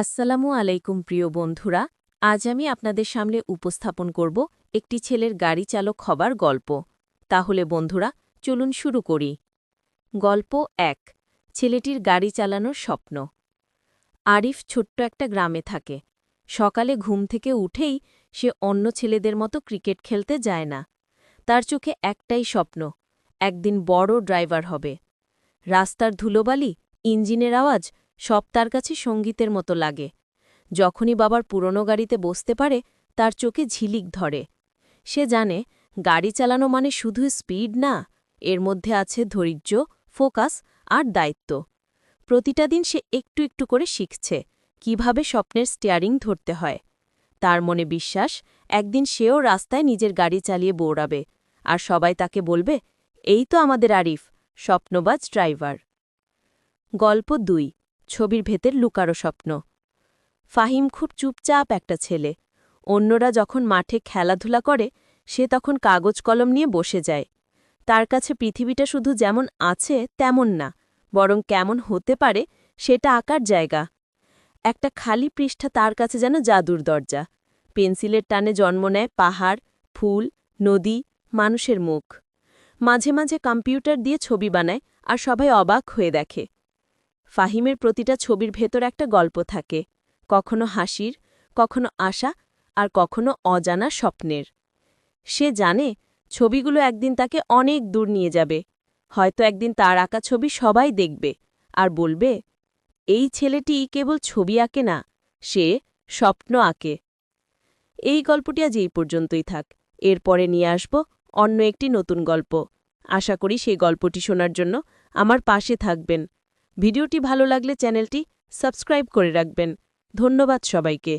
আসসালামু আলাইকুম প্রিয় বন্ধুরা, আজ আমি আপনাদের সামনে উপস্থাপন করব একটি ছেলের গাড়ি চালক হবার গল্প। তাহলে বন্ধুরা, চলুন শুরু করি। গল্প এক, ছেলেটির গাড়ি চালানোর স্বপ্ন। আরিফ ছোট্ট একটা গ্রামে থাকে। সকালে ঘুম থেকে উঠেই সে অন্য ছেলেদের মতো ক্রিকেট খেলতে যায় না। তার চোখে একটাই স্বপ্ন, একদিন বড় ড্রাইভার হবে। রাস্তার ধুলোবালি, ইঞ্জিনের আওয়াজ সব তার কাছে সঙ্গীতের মতো লাগে। যখনই বাবার পুরনো গাড়িতে বসতে পারে, তার চোখে ঝিলিক ধরে। সে জানে, গাড়ি চালানো মানে শুধু স্পিড না, এর মধ্যে আছে ধৈর্য, ফোকাস আর দায়িত্ব। প্রতিটা দিন সে একটু একটু করে শিখছে, কীভাবে স্বপ্নের স্টিয়ারিং ধরতে হয়। তার মনে বিশ্বাস, একদিন সেও রাস্তায় নিজের গাড়ি চালিয়ে বৌড়াবে আর সবাই তাকে বলবে, এই তো আমাদের আরিফ, স্বপ্নবাজ ড্রাইভার। গল্প দুই। ছবির ভেতর লুকারো স্বপ্ন। ফাহিম খুব চুপচাপ একটা ছেলে। অন্যরা যখন মাঠে খেলাধুলা করে, সে তখন কাগজ কলম নিয়ে বসে যায়। তার কাছে পৃথিবীটা শুধু যেমন আছে, তেমন না, বরং কেমন হতে পারে, সেটা আঁকার জায়গা। একটা খালি পৃষ্ঠা তার কাছে যেন জাদুর দরজা। পেন্সিলের টানে জন্ম নেয় পাহাড়, ফুল, নদী, মানুষের মুখ। মাঝে মাঝে কম্পিউটার দিয়ে ছবি বানায় আর সবাই অবাক হয়ে দেখে। ফাহিমের প্রতিটা ছবির ভেতর একটা গল্প থাকে। কখনো হাসির, কখনো আশা, আর কখনো অজানা স্বপ্নের। সে জানে ছবিগুলো একদিন তাকে অনেক দূর নিয়ে যাবে। হয়তো একদিন তার আঁকা ছবি সবাই দেখবে আর বলবে, এই ছেলেটি কেবল ছবি আঁকে না, সে স্বপ্ন আঁকে। এই গল্পটি আজ এই পর্যন্তই থাক। এরপরে নিয়ে আসব অন্য একটি নতুন গল্প। আশা করি সেই গল্পটি শোনার জন্য আমার পাশে থাকবেন। ভিডিওটি ভালো লাগলে চ্যানেলটি সাবস্ক্রাইব করে রাখবেন। ধন্যবাদ সবাইকে।